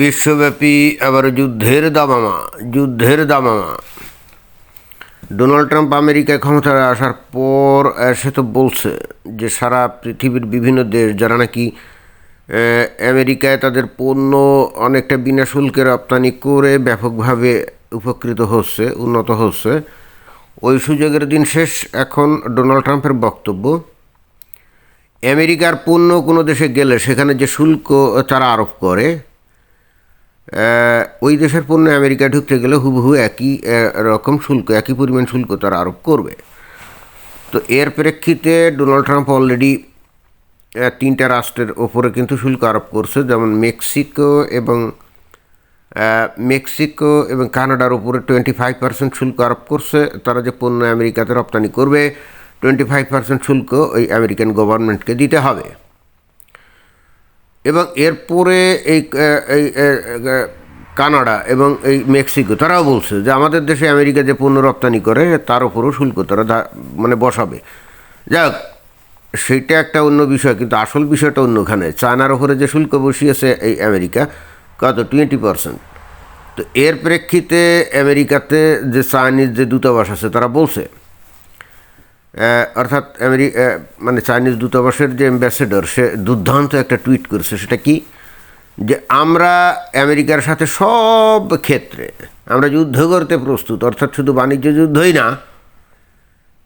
বিশ্বব্যাপী আবার যুদ্ধের দামামা যুদ্ধের দামামা। ডোনাল্ড ট্রাম্প আমেরিকায় ক্ষমতায় আসার পর সে তো বলছে যে সারা পৃথিবীর বিভিন্ন দেশ, যারা নাকি আমেরিকায় তাদের পণ্য অনেকটা বিনা শুল্কে রপ্তানি করে ব্যাপকভাবে উপকৃত হচ্ছে, উন্নত হচ্ছে। ওই সুযোগের দিন শেষ এখন ডোনাল্ড ট্রাম্পের বক্তব্য। আমেরিকার পণ্য কোনো দেশে গেলে সেখানে যে শুল্ক, তারা আরোপ করে। ওই দেশের পণ্য আমেরিকা ঢুকতে গেলে হুবহু একই রকম শুল্ক, একই পরিমাণ শুল্ক তারা আরোপ করবে। তো এর প্রেক্ষিতে ডোনাল্ড ট্রাম্প অলরেডি তিনটা রাষ্ট্রের ওপরে কিন্তু শুল্ক আরোপ করছে, যেমন মেক্সিকো এবং মেক্সিকো এবং কানাডার উপরে টোয়েন্টি ফাইভ পার্সেন্ট শুল্ক আরোপ করছে। তারা যে পণ্য আমেরিকাতে রপ্তানি করবে, টোয়েন্টি ফাইভ পার্সেন্ট শুল্ক ওই আমেরিকান গভর্নমেন্টকে দিতে হবে। এবং এরপরে এই কানাডা এবং এই মেক্সিকো, তারাও বলছে যে আমাদের দেশে আমেরিকা যে পণ্য রপ্তানি করে, তার উপরও শুল্ক তারা মানে বসাবে। যাক, সেটা একটা অন্য বিষয়, কিন্তু আসল বিষয়টা অন্যখানে। চায়নার ওপরে যে শুল্ক বসিয়েছে এই আমেরিকা, কত? টোয়েন্টি পার্সেন্ট তো এর প্রেক্ষিতে আমেরিকাতে যে চাইনিজ যে দূতাবাস আছে, তারা বলছে অর্থাৎ আমেরি মানে চাইনিজ দূতাবাসের যে অ্যাম্বাসেডর সে দুর্দান্ত একটা টুইট করেছে, সেটা কি? যে আমরা আমেরিকার সাথে সব ক্ষেত্রে, আমরা যুদ্ধ করতে প্রস্তুত, অর্থাৎ শুধু বাণিজ্য যুদ্ধই না,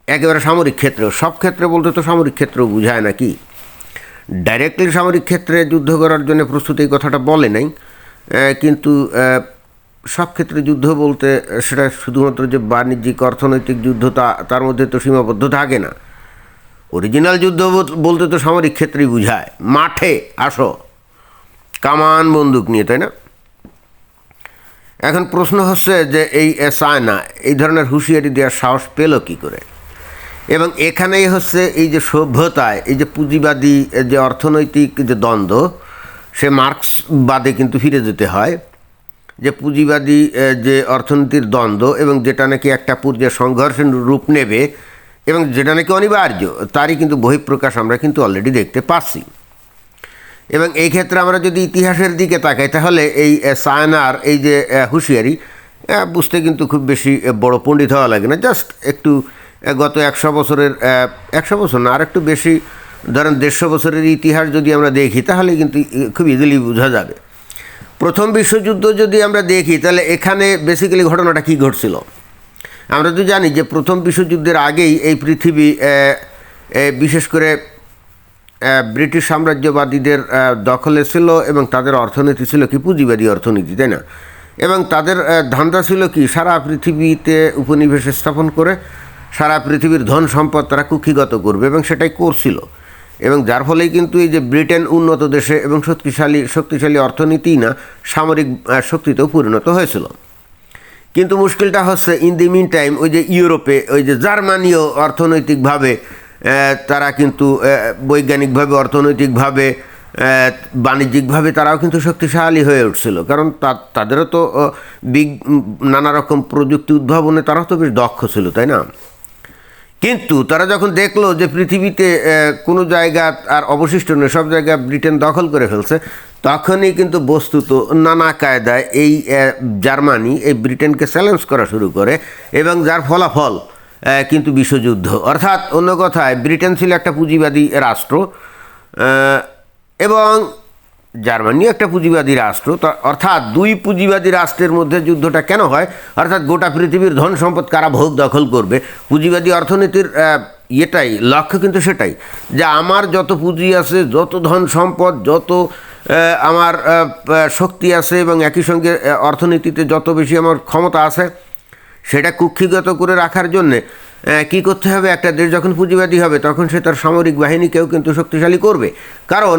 একেবারে সামরিক ক্ষেত্রেও, সব ক্ষেত্রে বলতে তো সামরিক ক্ষেত্রেও বোঝায় নাকি? ডাইরেক্টলি সামরিক ক্ষেত্রে যুদ্ধ করার জন্য প্রস্তুত এই কথাটা বলে নাই কিন্তু সব ক্ষেত্রে যুদ্ধ বলতে সেটা শুধুমাত্র যে বাণিজ্যিক অর্থনৈতিক যুদ্ধ তা তার মধ্যে তো সীমাবদ্ধ থাকে না। অরিজিনাল যুদ্ধ বলতে তো সামরিক ক্ষেত্রেই বোঝায়। মাঠে আসো। কামান বন্দুক নিয়ে তাই না? এখন প্রশ্ন হচ্ছে যে এই এ, চায়না এই ধরনের হুঁশিয়ারি দেওয়ার সাহস পেল কি করে? এবং এখানেই হচ্ছে এই যে সভ্যতায় এই যে পুঁজিবাদী যে অর্থনৈতিক যে দ্বন্দ্ব সে মার্ক্সবাদে কিন্তু ফিরে যেতে হয়। যে পুঁজিবাদী যে অর্থনীতির দ্বন্দ্ব এবং যেটা নাকি একটা পর্যায়ে সংঘর্ষের রূপ নেবে এবং যেটা নাকি অনিবার্য, তারই কিন্তু বহিঃপ্রকাশ আমরা কিন্তু অলরেডি দেখতে পাচ্ছি এবং এই ক্ষেত্রে আমরা যদি ইতিহাসের দিকে তাকাই, তাহলে এই সায়নার এই যে হুঁশিয়ারি বুঝতে কিন্তু খুব বেশি বড় পণ্ডিত হওয়া লাগে না। জাস্ট একটু গত একশো বছরের একশো বছর না আর একটু বেশি, ধরেন দেড়শো বছরের ইতিহাস যদি আমরা দেখি, তাহলে কিন্তু খুব ইজিলি বোঝা যাবে। প্রথম বিশ্বযুদ্ধ যদি আমরা দেখি, তাহলে এখানে বেসিক্যালি ঘটনাটা কী ঘটছিল? আমরা তো জানি যে প্রথম বিশ্বযুদ্ধের আগেই এই পৃথিবী বিশেষ করে ব্রিটিশ সাম্রাজ্যবাদীদের দখলে ছিল এবং তাদের অর্থনীতি ছিল কি? পুঁজিবাদী অর্থনীতি, তাই না? এবং তাদের ধান্দা ছিল কি? সারা পৃথিবীতে উপনিবেশ স্থাপন করে, সারা পৃথিবীর ধন সম্পদ তারা কুক্ষিগত করবে এবং সেটাই করছিল। এবং যার ফলেই কিন্তু এই যে ব্রিটেন উন্নত দেশে এবং শক্তিশালী শক্তিশালী অর্থনীতি না সামরিক শক্তিতেও পরিণত হয়েছিল। কিন্তু মুশকিলটা হচ্ছে ইন দি মিন টাইম ওই যে ইউরোপে, ওই যে জার্মানিও অর্থনৈতিকভাবে তারা কিন্তু বৈজ্ঞানিকভাবে, অর্থনৈতিকভাবে বাণিজ্যিকভাবে তারাও কিন্তু শক্তিশালী হয়ে উঠছিল। কারণ তাদেরও তো বিগ নানা রকম প্রযুক্তি উদ্ভাবনে তারাও তো বেশ দক্ষ ছিল, তাই না? কিন্তু তারা যখন দেখল যে পৃথিবীতে কোনো জায়গা আর অবশিষ্ট নেই, সব জায়গা ব্রিটেন দখল করে ফেলছে, তখনই কিন্তু বস্তুত নানা কায়দায় এই জার্মানি, এই ব্রিটেনকে চ্যালেঞ্জ করা শুরু করে এবং যার ফলাফল কিন্তু বিশ্বযুদ্ধ। অর্থাৎ অন্য কথায়, ব্রিটেন ছিল একটা পুঁজিবাদী রাষ্ট্র এবং জার্মানিও একটা পুঁজিবাদী রাষ্ট্র অর্থাৎ দুই পুঁজিবাদী রাষ্ট্রের মধ্যে যুদ্ধটা কেন হয়? অর্থাৎ গোটা পৃথিবীর ধন সম্পদ কারা ভোগ দখল করবে? পুঁজিবাদী অর্থনীতির ইয়েটাই, লক্ষ্য কিন্তু সেটাই, যে আমার যত পুঁজি আছে, যত ধন সম্পদ, যত আমার শক্তি আছে এবং একই সঙ্গে অর্থনীতিতে যত বেশি আমার ক্ষমতা আছে, সেটা কুক্ষিগত করে রাখার জন্যে কী করতে হবে? একটা দেশ যখন পুঁজিবাদী হবে, তখন সে তার সামরিক বাহিনীকেও কিন্তু শক্তিশালী করবে। কারণ,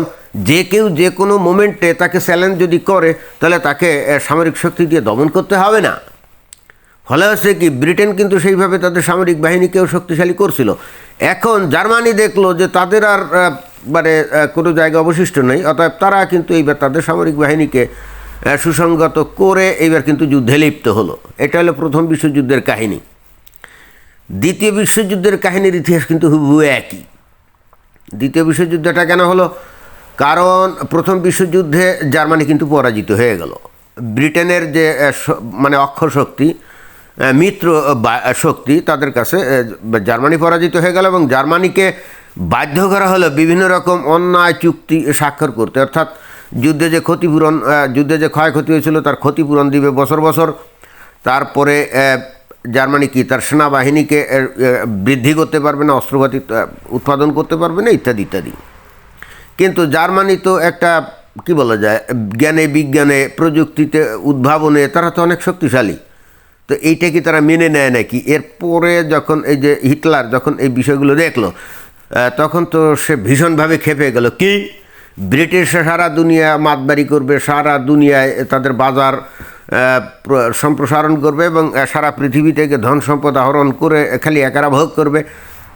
যে কেউ যে কোনো মোমেন্টে তাকে চ্যালেঞ্জ যদি করে, তাহলে তাকে সামরিক শক্তি দিয়ে দমন করতে হবে না। ফলে হচ্ছে কি, ব্রিটেন কিন্তু সেইভাবে তাদের সামরিক বাহিনীকেও শক্তিশালী করছিল। এখন জার্মানি দেখল যে তাদের আর মানে কোনো জায়গা অবশিষ্ট নেই, অতএব তারা কিন্তু এইবার তাদের সামরিক বাহিনীকে সুসংগত করে এইবার কিন্তু যুদ্ধে লিপ্ত হলো। এটা হলো প্রথম বিশ্বযুদ্ধের কাহিনী। দ্বিতীয় বিশ্বযুদ্ধের কাহিনীর ইতিহাস কিন্তু হুবহু একই। দ্বিতীয় বিশ্বযুদ্ধটা কেন হলো? কারণ প্রথম বিশ্বযুদ্ধে জার্মানি কিন্তু পরাজিত হয়ে গেল। ব্রিটেনের যে মানে অক্ষর শক্তি মিত্র শক্তি, তাদের কাছে জার্মানি পরাজিত হয়ে গেল এবং জার্মানিকে বাধ্য করা হলো বিভিন্ন রকম অন্যায় চুক্তি স্বাক্ষর করতে। অর্থাৎ যুদ্ধে যে ক্ষতিপূরণ যুদ্ধে যে ক্ষয়ক্ষতি হয়েছিল, তার ক্ষতিপূরণ দিবে বছর বছর। তারপরে জার্মানি কি, তার সেনাবাহিনীকে বৃদ্ধি করতে পারবে না অস্ত্রপাতি উৎপাদন করতে পারবে না, ইত্যাদি ইত্যাদি। কিন্তু জার্মানি তো একটা, কি বলা যায়, জ্ঞানে, বিজ্ঞানে, প্রযুক্তিতে উদ্ভাবনে, তারা তো অনেক শক্তিশালী। তো এইটা কি তারা মেনে নেয় নাকি? এরপরে যখন এই যে হিটলার যখন এই বিষয়গুলো দেখল তখন তো সে ভীষণভাবে খেপে গেল। কি? ব্রিটিশ সারা দুনিয়া মাতবাড়ি করবে, সারা দুনিয়ায় তাদের বাজার সম্প্রসারণ করবে এবং সারা পৃথিবী থেকে ধন সম্পদ আহরণ করে খালি একারা ভোগ করবে।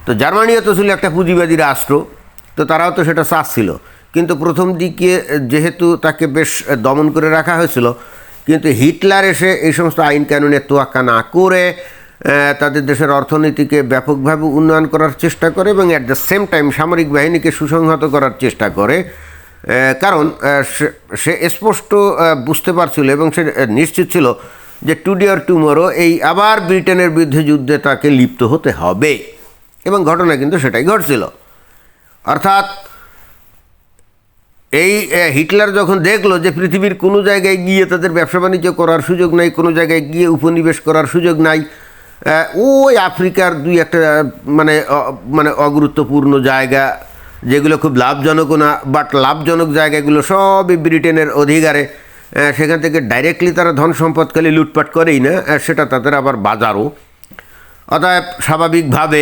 তো জার্মানিও তো ছিল একটা পুঁজিবাদী রাষ্ট্র, তো তারাও তো সেটা চাচ্ছিল। কিন্তু প্রথম দিকে যেহেতু তাকে বেশ দমন করে রাখা হয়েছিল, কিন্তু হিটলার এসে এই সমস্ত আইন কানুনের তোয়াক্কা না করে তাদের দেশের অর্থনীতিকে ব্যাপকভাবে উন্নয়ন করার চেষ্টা করে এবং অ্যাট দ্য সেম টাইম সামরিক বাহিনীকে সুসংহত করার চেষ্টা করে। কারণ সে- স্পষ্ট বুঝতে পারছিল এবং সে নিশ্চিত ছিল যে টুডে অর টুমোরো এই আবার ব্রিটেনের বিরুদ্ধে যুদ্ধে তাকে লিপ্ত হতে হবে এবং ঘটনা কিন্তু সেটাই ঘটছিল অর্থাৎ এই হিটলার যখন দেখল যে পৃথিবীর কোনো জায়গায় গিয়ে তাদের ব্যবসা বাণিজ্য করার সুযোগ নাই কোনো জায়গায় গিয়ে উপনিবেশ করার সুযোগ নাই ওই আফ্রিকার দুই একটা মানে মানে অগুরুত্বপূর্ণ জায়গা যেগুলো খুব লাভজনকও না বাট লাভজনক জায়গাগুলো সবই ব্রিটেনের অধিকারে। সেখান থেকে ডাইরেক্টলি তারা ধন সম্পদ খালি লুটপাট করেই না সেটা তাদের আবার বাজারও। অতএব স্বাভাবিকভাবে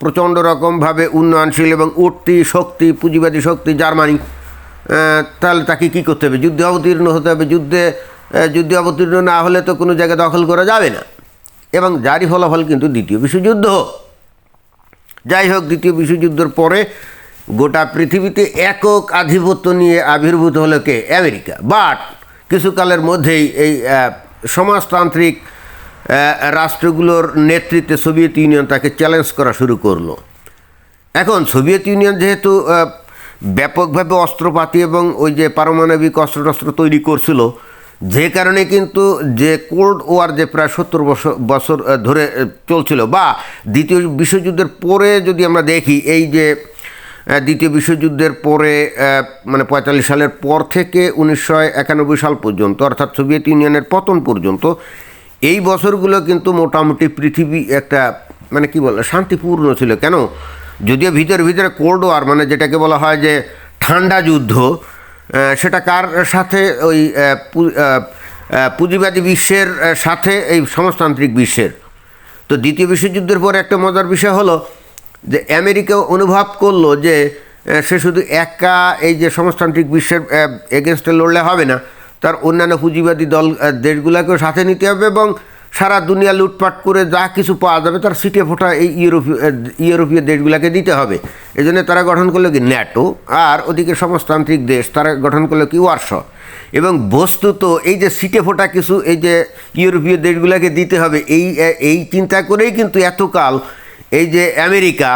প্রচণ্ড রকমভাবে উন্নয়নশীল এবং উঠতি শক্তি, পুঁজিবাদী শক্তি, জার্মানি তাহলে তাকে কী করতে হবে? যুদ্ধে অবতীর্ণ হতে হবে। যুদ্ধে যুদ্ধে অবতীর্ণ না হলে তো কোনো জায়গায় দখল করা যাবে না। এবং যারই ফলাফল কিন্তু দ্বিতীয় বিশ্বযুদ্ধ যাই হোক, দ্বিতীয় বিশ্বযুদ্ধের পরে গোটা পৃথিবীতে একক আধিপত্য নিয়ে আবির্ভূত হলো কে? আমেরিকা। বাট কিছুকালের মধ্যেই এই সমাজতান্ত্রিক রাষ্ট্রগুলোর নেতৃত্বে সোভিয়েত ইউনিয়ন তাকে চ্যালেঞ্জ করা শুরু করল। এখন সোভিয়েত ইউনিয়ন যেহেতু ব্যাপকভাবে অস্ত্রপাতি এবং ওই যে পারমাণবিক অস্ত্র টস্ত্র তৈরি করছিল যে কারণে কিন্তু যে কোল্ড ওয়ার যে প্রায় সত্তর বছর বছর ধরে চলছিল বা দ্বিতীয় বিশ্বযুদ্ধের পরে যদি আমরা দেখি, এই যে দ্বিতীয় বিশ্বযুদ্ধের পরে মানে পঁয়তাল্লিশ সালের পর থেকে উনিশশো একানব্বই সাল পর্যন্ত, অর্থাৎ সোভিয়েত ইউনিয়নের পতন পর্যন্ত, এই বছরগুলো কিন্তু মোটামুটি পৃথিবী একটা মানে কি বলে, শান্তিপূর্ণ ছিল। কেন? যদিও ভিতরে ভিতরে কোল্ড ওয়ার মানে যেটাকে বলা হয় যে ঠান্ডা যুদ্ধ সেটা কার সাথে? ওই পুঁজিবাদী বিশ্বের সাথে এই সমাজতান্ত্রিক বিশ্বের। তো দ্বিতীয় বিশ্বযুদ্ধের পর একটা মজার বিষয় হলো যে আমেরিকা অনুভব করল যে সে শুধু একা এই যে সমাজতান্ত্রিক বিশ্বের এগেনস্টে লড়লে হবে না। তার অন্যান্য পুঁজিবাদী দল দেশগুলোকেও সাথে নিতে হবে এবং সারা দুনিয়া লুটপাট করে যা কিছু পাওয়া যাবে তার সিটে ফোটা এই ইউরোপীয় ইউরোপীয় দেশগুলোকে দিতে হবে। এই জন্য তারা গঠন করল কি ন্যাটো আর ওদিকে সমাজতান্ত্রিক দেশ, তারা গঠন করল কি ওয়ার্স এবং বস্তুত এই যে সিটে ফোটা কিছু এই যে ইউরোপীয় দেশগুলোকে দিতে হবে, এই এই চিন্তা করেই কিন্তু এতকাল এই যে আমেরিকা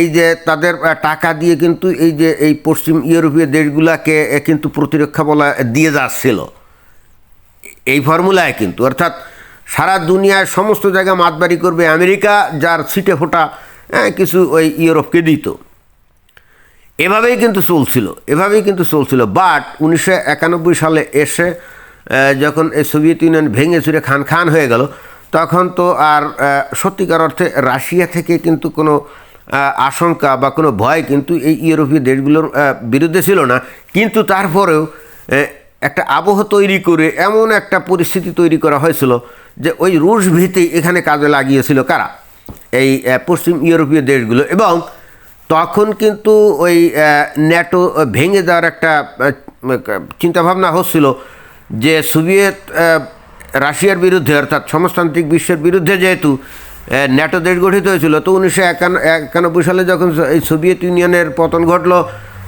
এই যে তাদের টাকা দিয়ে কিন্তু এই যে এই পশ্চিম ইউরোপীয় দেশগুলোকে কিন্তু প্রতিরক্ষা বলা দিয়ে যাচ্ছিল। এই ফর্মুলায় কিন্তু, অর্থাৎ সারা দুনিয়ায় সমস্ত জায়গা মাতবাড়ি করবে আমেরিকা, যার সিটে ফোটা কিছু ওই ইউরোপকে দিত। এভাবেই কিন্তু চলছিল, এভাবেই কিন্তু চলছিল। বাট উনিশশো একানব্বই সালে এসে যখন এই সোভিয়েত ইউনিয়ন ভেঙে চুরে খান খান হয়ে গেল, তখন তো আর সত্যিকার অর্থে রাশিয়া থেকে কিন্তু কোনো আশঙ্কা বা কোনো ভয় কিন্তু এই ইউরোপীয় দেশগুলোর বিরুদ্ধে ছিল না। কিন্তু তারপরেও একটা আবহ তৈরি করে এমন একটা পরিস্থিতি তৈরি করা হয়েছিল যে ওই রুশ ভীতি এখানে কাজে লাগিয়েছিল কারা? এই পশ্চিম ইউরোপীয় দেশগুলো এবং তখন কিন্তু ওই ন্যাটো ভেঙে যাওয়ার একটা চিন্তাভাবনা হচ্ছিল যে সোভিয়েত রাশিয়ার বিরুদ্ধে অর্থাৎ সমাজতান্ত্রিক বিশ্বের বিরুদ্ধে যেহেতু ন্যাটো দেশ গঠিত হয়েছিল, তো উনিশশো একানব্বই সালে যখন এই সোভিয়েত ইউনিয়নের পতন ঘটলো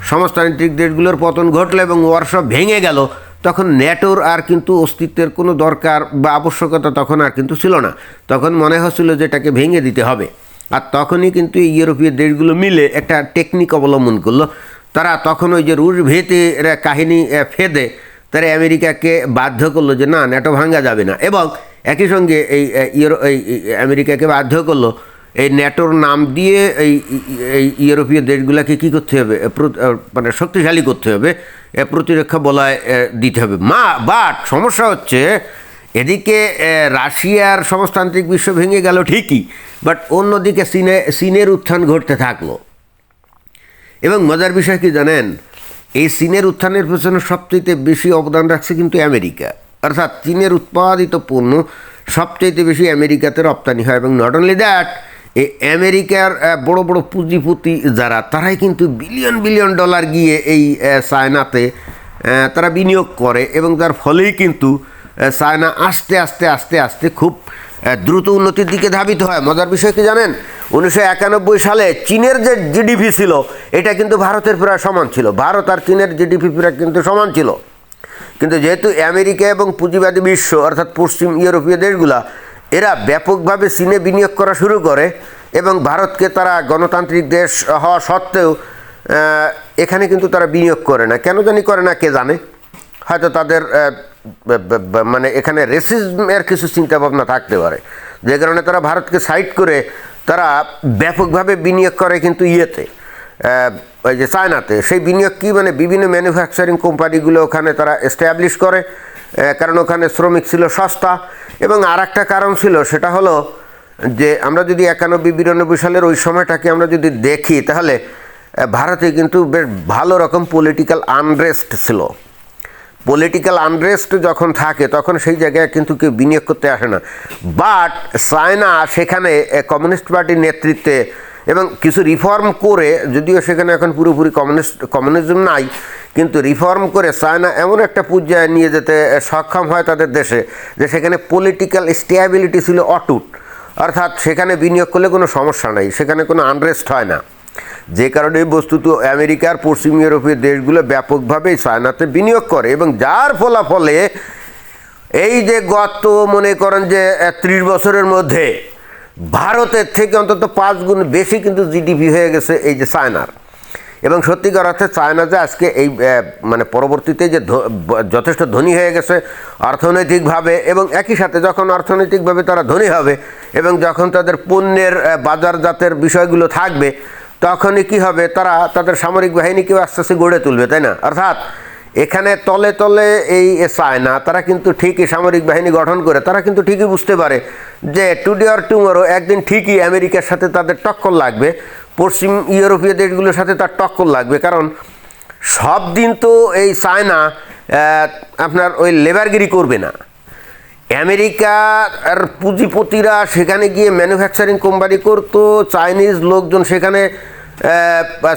সমাজতান্ত্রিক দেশগুলোর পতন ঘটলো এবং ওয়ারসব ভেঙে গেল, তখন ন্যাটোর আর কিন্তু অস্তিত্বের কোনো দরকার বা আবশ্যকতা তখন আর কিন্তু ছিল না। তখন মনে হচ্ছিল যে এটাকে ভেঙে দিতে হবে। আর তখনই কিন্তু এই ইউরোপীয় দেশগুলো মিলে একটা টেকনিক অবলম্বন করল। তারা তখন ওই যে রুশ ভেতের কাহিনী ফেদে তারা আমেরিকাকে বাধ্য করল যে, না ন্যাটো ভাঙ্গা যাবে না। এবং একই সঙ্গে এই ইউরো, এই আমেরিকাকে বাধ্য করল এই ন্যাটোর নাম দিয়ে এই এই ইউরোপীয় দেশগুলোকে কী করতে হবে? মানে শক্তিশালী করতে হবে। এ, প্রতিরক্ষা বলায় দিতে হবে। মা বাট সমস্যা হচ্ছে এদিকে রাশিয়ার সমাজতান্ত্রিক বিশ্ব ভেঙে গেল ঠিকই বাট অন্যদিকে চীনে চীনের উত্থান ঘটতে থাকল। এবং মজার বিষয় কি জানেন? এই চীনের উত্থানের পেছনে সবচেয়ে বেশি অবদান রাখছে কিন্তু আমেরিকা। অর্থাৎ চীনের উৎপাদিত পণ্য সবচেয়ে বেশি আমেরিকাতে রপ্তানি হয় এবং নট অনলি দ্যাট এই আমেরিকার বড় বড় পুঁজিপতি যারা, তারাই কিন্তু বিলিয়ন বিলিয়ন ডলার গিয়ে এই চায়নাতে তারা বিনিয়োগ করে এবং তার ফলেই কিন্তু চায়না আস্তে আস্তে আস্তে আস্তে খুব দ্রুত উন্নতির দিকে ধাবিত হয়। মজার বিষয় কি জানেন? উনিশশো একানব্বই সালে চীনের যে জিডিপি ছিল, এটা কিন্তু ভারতের প্রায় সমান ছিল। ভারত আর চীনের জিডিপি প্রায় কিন্তু সমান ছিল। কিন্তু যেহেতু আমেরিকা এবং পুঁজিবাদী বিশ্ব, অর্থাৎ পশ্চিম ইউরোপীয় দেশগুলা এরা ব্যাপকভাবে চীনে বিনিয়োগ করা শুরু করে এবং ভারতকে তারা গণতান্ত্রিক দেশ হওয়া সত্ত্বেও এখানে কিন্তু তারা বিনিয়োগ করে না। কেন জানি করে না, কে জানে? হয়তো তাদের মানে এখানে রেসিজমের কিছু চিন্তাভাবনা থাকতে পারে। যে কারণে তারা ভারতকে সাইড করে তারা ব্যাপকভাবে বিনিয়োগ করে কিন্তু ইয়েতে ওই যে চায়নাতে। সেই বিনিয়োগ কী মানে বিভিন্ন ম্যানুফ্যাকচারিং কোম্পানিগুলো ওখানে তারা এস্টাবলিশ করে। কারণ ওখানে শ্রমিক ছিল সস্তা। এবং আর একটা কারণ ছিল, সেটা হলো যে আমরা যদি একানব্বই, বিরানব্বই সালের ওই সময়টাকে আমরা যদি দেখি, তাহলে ভারতে কিন্তু বেশ ভালো রকম পলিটিক্যাল আনরেস্ট ছিল। পলিটিক্যাল আনরেস্ট যখন থাকে, তখন সেই জায়গায় কিন্তু কেউ বিনিয়োগ করতে আসে না। বাট চায়না সেখানে কমিউনিস্ট পার্টির নেতৃত্বে এবং কিছু রিফর্ম করে, যদিও সেখানে এখন পুরোপুরি কমিউনিস্ট কমিউনিজম নাই, কিন্তু রিফর্ম করে চায়না এমন একটা পর্যায়ে নিয়ে যেতে সক্ষম হয় তাদের দেশে যে সেখানে পলিটিক্যাল স্টেবিলিটি ছিল অটুট। অর্থাৎ সেখানে বিনিয়োগ করলে কোনো সমস্যা নাই, সেখানে কোনো আনরেস্ট হয় না। যে কারণে বস্তুত আমেরিকার পশ্চিম ইউরোপীয় দেশগুলো ব্যাপকভাবে চায়নাতে বিনিয়োগ করে এবং যার ফলাফলে এই যে গত, মনে করেন যে ত্রিশ বছরের মধ্যে ভারতের থেকে অন্তত পাঁচ গুণ বেশি কিন্তু জিডিপি হয়ে গেছে এই যে চায়নার। এবং সত্যিকার অর্থে চায়না যে আজকে এই মানে পরবর্তীতে যে যথেষ্ট ধনী হয়ে গেছে অর্থনৈতিকভাবে এবং একই সাথে যখন অর্থনৈতিকভাবে তারা ধনী হবে এবং যখন তাদের পণ্যের বাজারজাতের বিষয়গুলো থাকবে, তখনই কি হবে? তারা তাদের সামরিক বাহিনীকেও আস্তে আস্তে গড়ে তুলবে, তাই না? অর্থাৎ এখানে তলে তলে এই চায়না তারা কিন্তু ঠিকই সামরিক বাহিনী গঠন করে, তারা কিন্তু ঠিকই বুঝতে পারে যে টুডে অর টুমোরো একদিন ঠিকই আমেরিকার সাথে তাদের টক্কর লাগবে, পশ্চিম ইউরোপীয় দেশগুলোর সাথে তার টক্কর লাগবে, কারণ সব দিন তো এই চায়না আপনার ওই লেবারগিরি করবে না। আমেরিকার পুঁজিপতিরা সেখানে গিয়ে ম্যানুফ্যাকচারিং কোম্পানি করতো চাইনিজ লোকজন সেখানে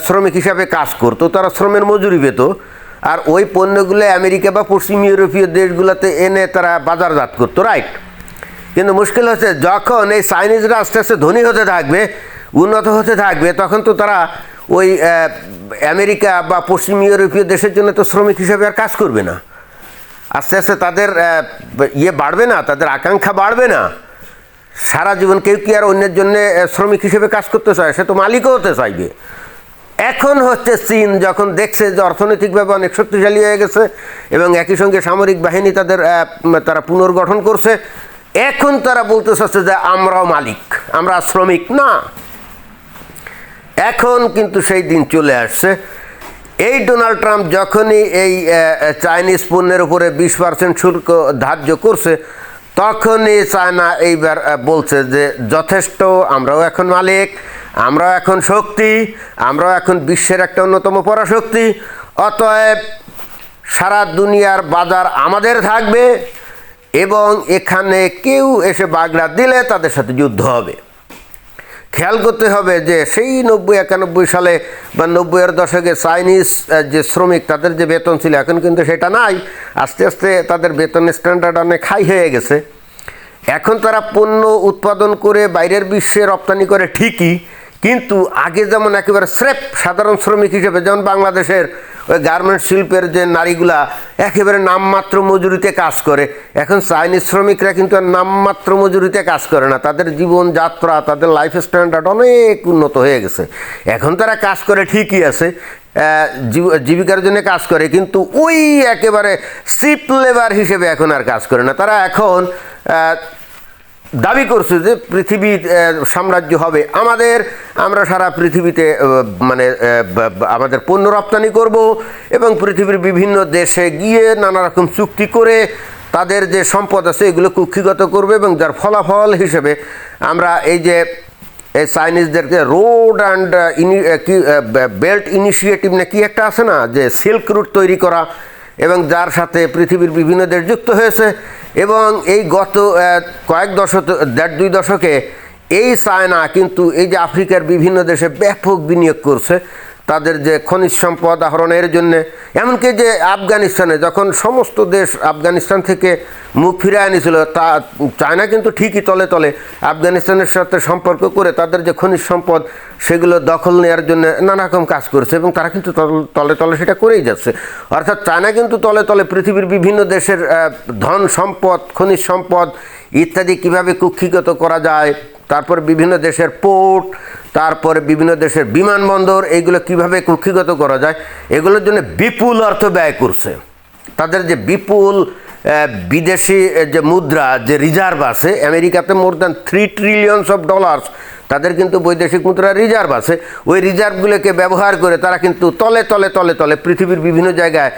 শ্রমিক হিসাবে কাজ করতো, তারা শ্রমের মজুরি পেত। আর ওই পণ্যগুলো আমেরিকা বা পশ্চিম ইউরোপীয় দেশগুলোতে এনে তারা বাজারজাত করতো রাইট কিন্তু মুশকিল হচ্ছে, যখন এই চাইনিজরা আস্তে আস্তে ধনী হতে থাকবে, উন্নত হতে থাকবে, তখন তো তারা ওই আমেরিকা বা পশ্চিম ইউরোপীয় দেশের জন্য তো শ্রমিক হিসেবে আর কাজ করবে না। আস্তে আস্তে তাদের ইয়ে বাড়বে না, তাদের আকাঙ্ক্ষা বাড়বে না। সারা জীবন কেউ কি আর অন্যের জন্য শ্রমিক হিসেবে কাজ করতে চায়? সে তো মালিকও হতে চাইবে। এখন হচ্ছে চীন যখন দেখছে যে অর্থনৈতিকভাবে অনেক শক্তিশালী হয়ে গেছে এবং একই সঙ্গে সামরিক বাহিনী তাদের তারা পুনর্গঠন করছে, এখন তারা বলতে চাচ্ছে যে আমরাও মালিক, আমরা শ্রমিক, না। এখন কিন্তু সেই দিন চলে আসছে। এই ডোনাল্ড ট্রাম্প যখনই এই চাইনিজ পণ্যের উপরে বিশ পার্সেন্ট শুল্ক ধার্য করছে, তখনই চায়না এইবার বলছে যে যথেষ্ট, আমরাও এখন মালিক। আমরাও এখন শক্তি, আমরাও এখন বিশ্বের একটা অন্যতম পরাশক্তি। অতএব সারা দুনিয়ার বাজার আমাদের থাকবে এবং এখানে কেউ এসে বাগড়া দিলে তাদের সাথে যুদ্ধ হবে। খেয়াল করতে হবে যে সেই নব্বই একানব্বই সালে বা নব্বইয়ের দশকে চাইনিজ যে শ্রমিক, তাদের যে বেতন ছিল, এখন কিন্তু সেটা নাই। আস্তে আস্তে তাদের বেতনের স্ট্যান্ডার্ড অনেক হাই হয়ে গেছে। এখন তারা পণ্য উৎপাদন করে বাইরের বিশ্বে রপ্তানি করে ঠিকই কিন্তু আগে যেমন একেবারে স্রেফ সাধারণ শ্রমিক হিসেবে, যেমন বাংলাদেশের ওই গার্মেন্ট শিল্পের যে নারীগুলা একেবারে নামমাত্র মজুরিতে কাজ করে, এখন চাইনিজ শ্রমিকরা কিন্তু আর নামমাত্র মজুরিতে কাজ করে না। তাদের জীবনযাত্রা তাদের লাইফ স্ট্যান্ডার্ড অনেক উন্নত হয়ে গেছে। এখন তারা কাজ করে ঠিকই আছে জীবিকার জন্য কাজ করে, কিন্তু ওই একেবারে সিপ লেবার হিসেবে এখন আর কাজ করে না। তারা এখন দাবি করছে যে পৃথিবীর সাম্রাজ্য হবে আমাদের। আমরা সারা পৃথিবীতে মানে আমাদের পণ্য রপ্তানি করব এবং পৃথিবীর বিভিন্ন দেশে গিয়ে নানা রকম চুক্তি করে তাদের যে সম্পদ আছে এগুলো কুক্ষিগত করবে এবং যার ফলাফল হিসেবে আমরা এই যে এই চাইনিজদেরকে রোড অ্যান্ড ইনি কি বেল্ট ইনিশিয়েটিভ না কি একটা আছে না, যে সিল্ক রুট তৈরি করা এবং যার সাথে পৃথিবীর বিভিন্ন দেশ যুক্ত হয়েছে। এবং এই গত কয়েক দশক, দেড় দুই দশকে এই চায়না কিন্তু এই যে আফ্রিকার বিভিন্ন দেশে ব্যাপক বিনিয়োগ করছে। তাদের যে খনিজ সম্পদ আহরণের জন্য, এমনকি যে আফগানিস্তানে, যখন সমস্ত দেশ আফগানিস্তান থেকে মুখ ফিরে আনিছিল, তা চায়না কিন্তু ঠিকই তলে তলে আফগানিস্তানের সাথে সম্পর্ক করে তাদের যে খনিজ সম্পদ, সেগুলো দখল নেওয়ার জন্য নানা রকম কাজ করছে এবং তারা কিন্তু তলে তলে সেটা করেই যাচ্ছে। অর্থাৎ চায়না কিন্তু তলে তলে পৃথিবীর বিভিন্ন দেশের ধন সম্পদ, খনিজ সম্পদ ইত্যাদি কীভাবে কুক্ষিগত করা যায় তারপর বিভিন্ন দেশের পোর্ট, তারপরে বিভিন্ন দেশের বিমানবন্দর, এইগুলো কীভাবে কুক্ষিগত করা যায়, এগুলোর জন্য বিপুল অর্থ ব্যয় করছে। তাদের যে বিপুল বিদেশি যে মুদ্রা, যে রিজার্ভ আছে, আমেরিকাতে more than three trillions of dollars তাদের কিন্তু বৈদেশিক মুদ্রা রিজার্ভ আছে। ওই রিজার্ভগুলোকে ব্যবহার করে তারা কিন্তু তলে তলে তলে তলে পৃথিবীর বিভিন্ন জায়গায়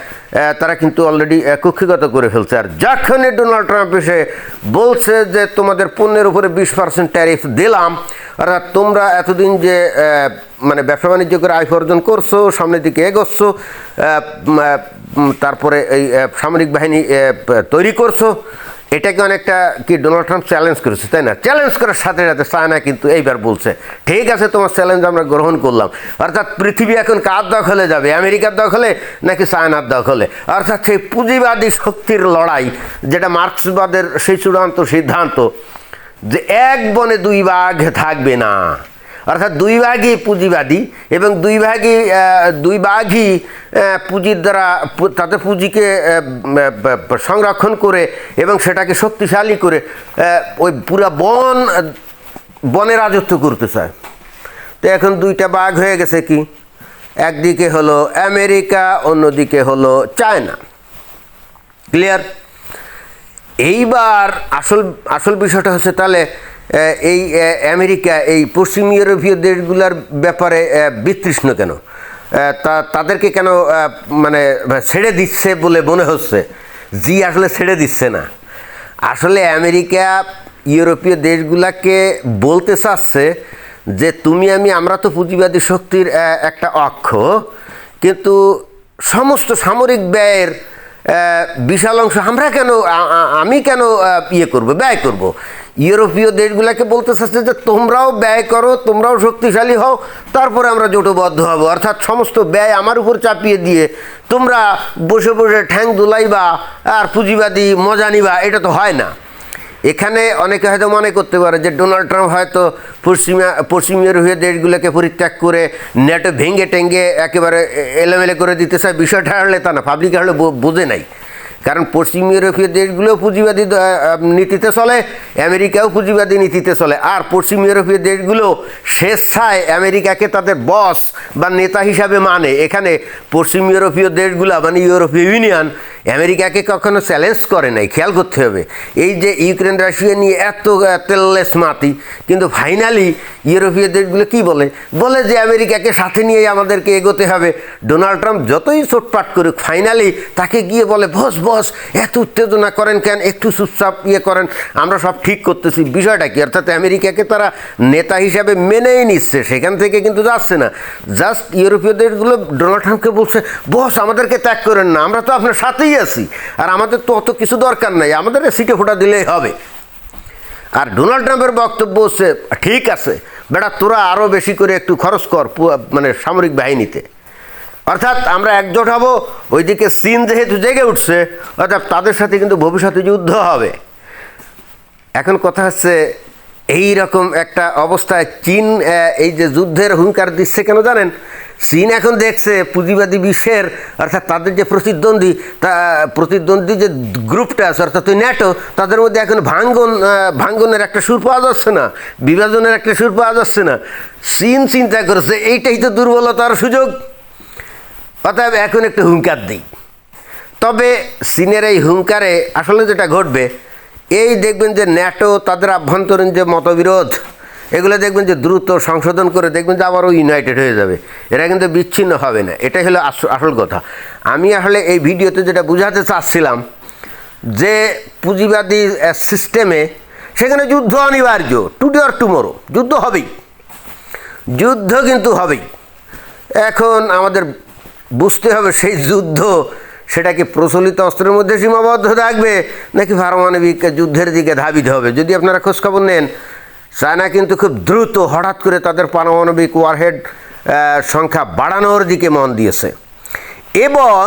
তারা কিন্তু অলরেডি কক্ষিগত করে ফেলছে। আর যখনই ডোনাল্ড ট্রাম্প এসে বলছে যে তোমাদের পণ্যের উপরে বিশ পার্সেন্ট ট্যারিফ দিলাম অর্থাৎ তোমরা এতদিন যে মানে ব্যবসা বাণিজ্য করে আয় অর্জন করছ, সামনের দিকে এগোচ্ছ তারপরে এই সামরিক বাহিনী তৈরি করছ এটাকে অনেকটা কি ডোনাল্ড ট্রাম্প চ্যালেঞ্জ করেছে, তাই না? চ্যালেঞ্জ করার সাথে সাথে চায়না কিন্তু এইবার বলছে, ঠিক আছে, তোমার চ্যালেঞ্জ আমরা গ্রহণ করলাম। অর্থাৎ পৃথিবী এখন কার দখলে যাবে, আমেরিকার দখলে নাকি চায়নার দখলে? অর্থাৎ সেই পুঁজিবাদী শক্তির লড়াই, যেটা মার্ক্সবাদের সেই চূড়ান্ত সিদ্ধান্ত, যে এক বনে দুই বাঘ থাকবে না। অর্থাৎ দুই ভাগই পুঁজিবাদী এবং দুই ভাগই দুই ভাগই পুঁজির দ্বারা তাদের পুঁজিকে সংরক্ষণ করে এবং সেটাকে শক্তিশালী করে ওই পুরা বন, বনে রাজত্ব করতে চায়। তো এখন দুইটা বাঘ হয়ে গেছে কি? একদিকে হলো আমেরিকা, অন্যদিকে হলো চায়না। ক্লিয়ার? এইবার আসল আসল বিষয়টা হচ্ছে তাহলে এই আমেরিকা, এই পশ্চিম ইউরোপীয় দেশগুলোর ব্যাপারে বিতৃষ্ণ কেন? তা, তাদেরকে কেন মানে ছেড়ে দিচ্ছে বলে মনে হচ্ছে? জি আসলে ছেড়ে দিচ্ছে না। আসলে আমেরিকা ইউরোপীয় দেশগুলাকে বলতে চাচ্ছে যে, তুমি আমি, আমরা তো পুঁজিবাদী শক্তির একটা অক্ষ। কিন্তু সমস্ত সামরিক ব্যয়ের বিশাল অংশ আমরা কেন আমি কেন ইয়ে করব, ব্যয় করব? ইউরোপীয় দেশগুলোকে বলতে চাচ্ছে যে তোমরাও ব্যয় করো, তোমরাও শক্তিশালী হও, তারপরে আমরা জোটবদ্ধ হব। অর্থাৎ সমস্ত ব্যয় আমার উপর চাপিয়ে দিয়ে তোমরা বসে বসে ঠ্যাং দুলাইবা আর পুঁজিবাদী, মজা নিবা, এটা তো হয় না। এখানে অনেকে হয়তো মনে করতে পারে যে ডোনাল্ড ট্রাম্প হয়তো পশ্চিমা, পশ্চিম ইউরোপীয় দেশগুলোকে পরিত্যাগ করে নেটো ভেঙে টেঙ্গে একেবারে এলোমেলো করে দিতে চায়। বিষয়টা হারলে তা না পাবলিক হারলে বোঝে নাই। কারণ পশ্চিম ইউরোপীয় দেশগুলো পুঁজিবাদী নীতিতে চলে, আমেরিকাও পুঁজিবাদী নীতিতে চলে। আর পশ্চিম ইউরোপীয় দেশগুলো স্বেচ্ছায় আমেরিকাকে তাদের বস বা নেতা হিসাবে মানে। এখানে পশ্চিম ইউরোপীয় দেশগুলো মানে ইউরোপীয় ইউনিয়ন আমেরিকাকে কখনো চ্যালেঞ্জ করে নাই, খেয়াল করতে হবে। এই যে ইউক্রেন, রাশিয়া নিয়ে এত তেললেস মাতি, কিন্তু ফাইনালি ইউরোপীয় দেশগুলো কি বলে? বলে যে আমেরিকাকে সাথে নিয়ে আমাদেরকে এগোতে হবে। ডোনাল্ড ট্রাম্প যতই চোটপাট করুক ফাইনালি তাকে গিয়ে বলে, বস বস, এত উত্তেজনা করেন কেন? একটু চুপচাপ ইয়ে করেন। আমরা সব ঠিক করতেছি। বিষয়টা কি? অর্থাৎ আমেরিকাকে তারা নেতা হিসাবে মেনেই নিচ্ছে, সেখান থেকে কিন্তু যাচ্ছে না। জাস্ট ইউরোপীয় দেশগুলো, ডোনাল্ড ট্রাম্পকে বলছে, বস, আমাদেরকে ত্যাগ করেন না, আমরা তো আপনার সাথেই আছি। আর আমাদের তো অত কিছু দরকার নাই, আমাদের সিটে ফোটা দিলেই হবে। আর ডোনাল্ড ট্রাম্পের বক্তব্য হচ্ছে, ঠিক আছে, বেটা, তোরা আরও বেশি করে একটু খরচ কর মানে সামরিক বাহিনীতে। অর্থাৎ আমরা একজোট হব, ওইদিকে চীন যেহেতু জেগে উঠছে, অর্থাৎ তাদের সাথে কিন্তু ভবিষ্যতে যুদ্ধ হবে। এখন কথা হচ্ছে এই রকম একটা অবস্থায় চীন এই যে যুদ্ধের হুঙ্কার দিচ্ছে কেন জানেন? চীন এখন দেখছে, পুঁজিবাদী বিশ্বের, অর্থাৎ তাদের যে প্রতিদ্বন্দ্বী, তা, প্রতিদ্বন্দ্বী যে গ্রুপটা আছে, অর্থাৎ ওই ন্যাটো, তাদের মধ্যে এখন ভাঙ্গন ভাঙ্গনের একটা সুর পাওয়া যাচ্ছে না, বিভাজনের একটা সুর পাওয়া যাচ্ছে না। চীন চিন্তা করেছে, এইটাই তো দুর্বলতার সুযোগ। অতএব এখন একটা হুঙ্কার দিই। তবে চীনের এই হুঙ্কারে আসলে যেটা ঘটবে, এই দেখবেন যে ন্যাটো, তাদের আভ্যন্তরীণ যে মতবিরোধ এগুলো দেখবেন যে দ্রুত সংশোধন করে দেখবেন যে আবারও ইউনাইটেড হয়ে যাবে। এরা কিন্তু বিচ্ছিন্ন হবে না। এটাই হলো আস- আসল কথা। আমি আসলে এই ভিডিওতে যেটা বুঝাতে চাচ্ছিলাম যে পুঁজিবাদী সিস্টেমে সেখানে যুদ্ধ অনিবার্য। টুডে অর টুমোরো যুদ্ধ হবেই। যুদ্ধ কিন্তু হবেই। এখন আমাদের বুঝতে হবে সেই যুদ্ধ সেটা কি প্রচলিত অস্ত্রের মধ্যে সীমাবদ্ধ থাকবে নাকি পারমাণবিক যুদ্ধের দিকে ধাবিত হবে। যদি আপনারা খোঁজখবর নেন চায়না কিন্তু খুব দ্রুত হঠাৎ করে তাদের পারমাণবিক ওয়ারহেড সংখ্যা বাড়ানোর দিকে মন দিয়েছে। এবং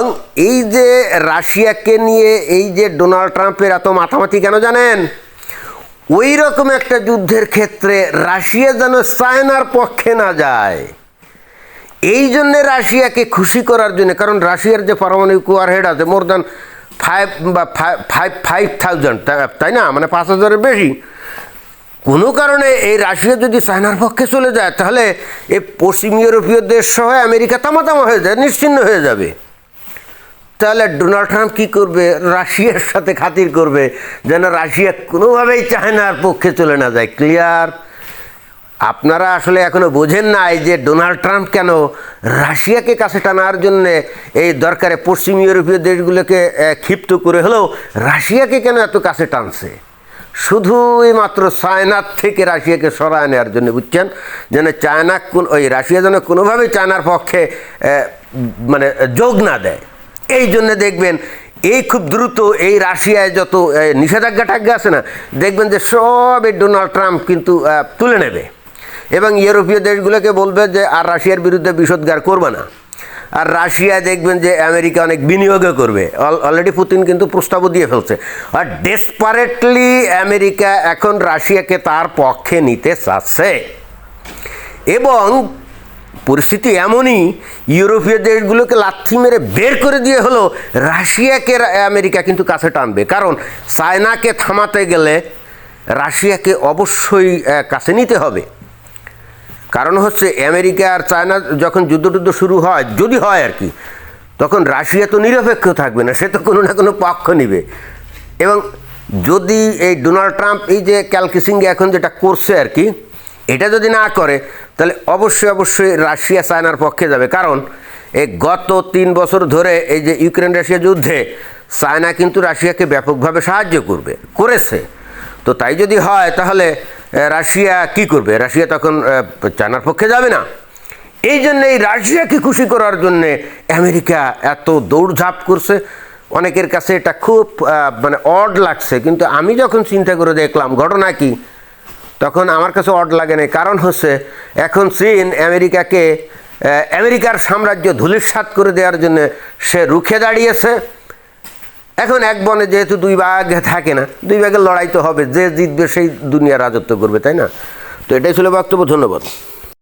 এই যে রাশিয়াকে নিয়ে এই যে ডোনাল্ড ট্রাম্পের এত মাথামাতি কেন জানেন? ওই রকম একটা যুদ্ধের ক্ষেত্রে রাশিয়া যেন চায়নার পক্ষে না যায়। এই জন্যে রাশিয়াকে খুশি করার জন্য, কারণ রাশিয়ার যে পারমাণবিক ওয়ারহেড আছে মোর দ্যান ফাইভ বা ফাইভ ফাইভ থাউজেন্ড তাই না? মানে পাঁচ হাজারের বেশি। কোনো কারণে এই রাশিয়া যদি চায়নার পক্ষে চলে যায়, তাহলে এই পশ্চিম ইউরোপীয় দেশ সহ আমেরিকা তামাতামা হয়ে যায়, নিশ্চিন্ন হয়ে যাবে। তাহলে ডোনাল্ড ট্রাম্প কী করবে? রাশিয়ার সাথে খাতির করবে, যেন রাশিয়া কোনোভাবেই চায়নার পক্ষে চলে না যায়। ক্লিয়ার? আপনারা আসলে এখনও বোঝেন নাই যে ডোনাল্ড ট্রাম্প কেন রাশিয়াকে কাছে টানার জন্য এই দরকারে পশ্চিম ইউরোপীয় দেশগুলোকে ক্ষিপ্ত করে হলেও রাশিয়াকে কেন এত কাছে টানছে? শুধুই মাত্র চায়নার থেকে রাশিয়াকে সরায় নেওয়ার জন্য, বুঝছেন? যেন চায়না কোন ওই রাশিয়া যেন কোনোভাবেই চায়নার পক্ষে মানে যোগ না দেয়। এই জন্য দেখবেন, এই খুব দ্রুত এই রাশিয়ায় যত নিষেধাজ্ঞা টাজ্ঞা আছে না, দেখবেন যে সব এই ডোনাল্ড ট্রাম্প কিন্তু তুলে নেবে। এবং ইউরোপীয় দেশগুলোকে বলবে যে, আর রাশিয়ার বিরুদ্ধে বিষোদ্গার করবে না। আর রাশিয়া দেখবেন যে আমেরিকা অনেক বিনিয়োগও করবে। অলরেডি পুতিন কিন্তু প্রস্তাবও দিয়ে ফেলছে। আর ডেসপারেটলি আমেরিকা এখন রাশিয়াকে তার পক্ষে নিতে চাচ্ছে। এবং পরিস্থিতি এমনই, ইউরোপীয় দেশগুলোকে লাথি মেরে বের করে দিয়ে হলো রাশিয়াকে আমেরিকা কিন্তু কাছে টানবে। কারণ চায়নাকে থামাতে গেলে রাশিয়াকে অবশ্যই কাছে নিতে হবে। কারণ হচ্ছে আমেরিকা আর চায়না যখন যুদ্ধ টুদ্ধ শুরু হয়, যদি হয় আর কি, তখন রাশিয়া তো নিরপেক্ষ থাকবে না, সে তো কোনো না কোনো পক্ষ নিবে। এবং যদি এই ডোনাল্ড ট্রাম্প এই যে ক্যালকিসিংয়ে এখন যেটা করছে আর কি, এটা যদি না করে, তাহলে অবশ্যই অবশ্যই রাশিয়া চায়নার পক্ষে যাবে। কারণ এই গত তিন বছর ধরে এই যে ইউক্রেন রাশিয়া যুদ্ধে চায়না কিন্তু রাশিয়াকে ব্যাপকভাবে সাহায্য করবে, করেছে। তো তাই যদি হয়, তাহলে রাশিয়া কি করবে? রাশিয়া তখন চায়নার পক্ষে যাবে না। এই জন্য এই রাশিয়াকে খুশি করার জন্যে আমেরিকা এত দৌড়ঝাঁপ করছে। অনেকের কাছে এটা খুব মানে অড লাগছে। কিন্তু আমি যখন চিন্তা করে দেখলাম, ঘটনা কি? তখন আমার কাছে অড লাগে না কারণ হচ্ছে, এখন চীন আমেরিকাকে আমেরিকার সাম্রাজ্য ধূলিসাৎ করে দেওয়ার জন্য সে রুখে দাঁড়িয়েছে। এখন এক বনে যেহেতু দুই ভাগ থাকে না, দুই ভাগের লড়াই তো হবে, যে জিতবে সেই দুনিয়া রাজত্ব করবে, তাই না? তো এটাই ছিল বক্তব্য, ধন্যবাদ।